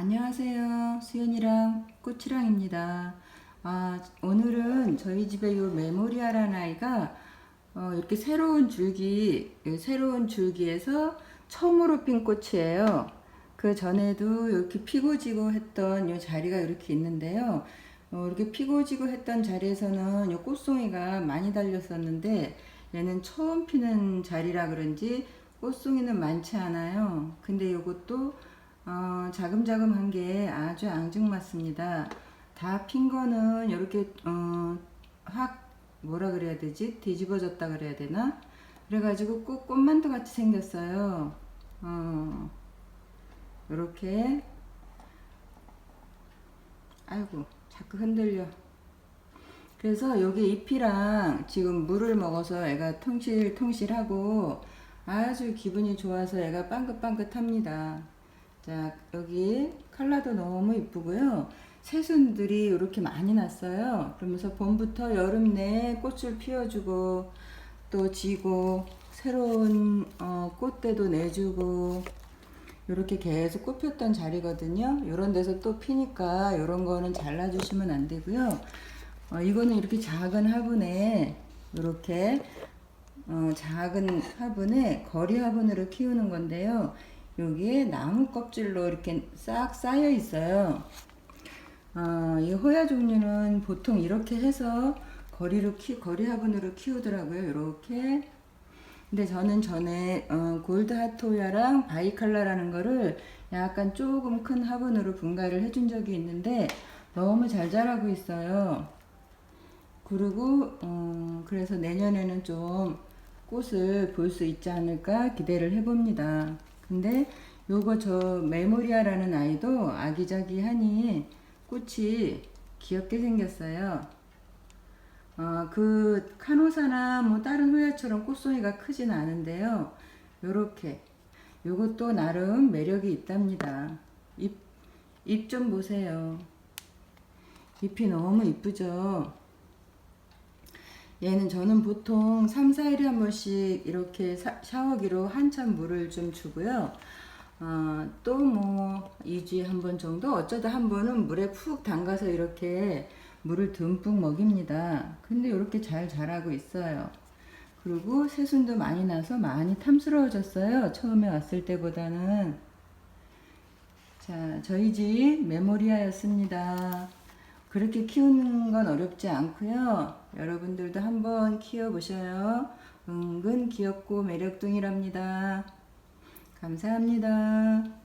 안녕하세요. 수연이랑 꽃이랑입니다. 아, 오늘은 저희 집에 요 메모리아라는 아이가 어, 이렇게 새로운 줄기, 이 새로운 줄기에서 처음으로 핀 꽃이에요. 그 전에도 이렇게 피고 지고 했던 이 자리가 이렇게 있는데요. 어, 이렇게 피고 지고 했던 자리에서는 이 꽃송이가 많이 달렸었는데 얘는 처음 피는 자리라 그런지 꽃송이는 많지 않아요. 근데 이것도 어, 자금자금한 게 아주 앙증맞습니다. 다 핀 거는 이렇게 어, 확 뭐라 그래야 되지? 뒤집어졌다 그래야 되나? 그래가지고 꽃 꽃만두 같이 생겼어요. 어, 이렇게 아이고 자꾸 흔들려. 그래서 여기 잎이랑 지금 물을 먹어서 애가 통실통실하고 아주 기분이 좋아서 애가 빵긋빵긋합니다. 자, 여기 컬러도 너무 이쁘고요. 새순들이 이렇게 많이 났어요. 그러면서 봄부터 여름 내에 꽃을 피워주고 또 지고 새로운 어, 꽃대도 내주고 이렇게 계속 꽃 폈던 자리거든요. 이런 데서 또 피니까 이런 거는 잘라주시면 안 되고요. 어, 이거는 이렇게 작은 화분에 이렇게 어, 작은 화분에 거리 화분으로 키우는 건데요. 여기에 나무 껍질로 이렇게 싹 쌓여 있어요. 어, 이 호야 종류는 보통 이렇게 해서 거리로 키 거리 화분으로 키우더라고요. 이렇게. 근데 저는 전에 어, 골드 하토야랑 바이칼라라는 거를 약간 조금 큰 화분으로 분갈이를 해준 적이 있는데 너무 잘 자라고 있어요. 그리고 어, 그래서 내년에는 좀 꽃을 볼 수 있지 않을까 기대를 해봅니다. 근데 요거 저 메모리아라는 아이도 아기자기하니 꽃이 귀엽게 생겼어요. 어, 그 카노사나 뭐 다른 호야처럼 꽃송이가 크진 않은데요. 요렇게 요것도 나름 매력이 있답니다. 잎, 잎 좀 보세요. 잎이 너무 이쁘죠? 얘는 저는 보통 3, 4일에 한 번씩 이렇게 사- 샤워기로 한참 물을 좀 주고요. 어, 또뭐 2주에 한 번 정도 어쩌다 한 번은 물에 푹 담가서 이렇게 물을 듬뿍 먹입니다. 근데 이렇게 잘 자라고 있어요. 그리고 새순도 많이 나서 많이 탐스러워졌어요. 처음에 왔을 때보다는. 자, 저희 집 메모리아였습니다. 그렇게 키우는 건 어렵지 않고요. 여러분들도 한번 키워보셔요. 은근 귀엽고 매력둥이랍니다. 감사합니다.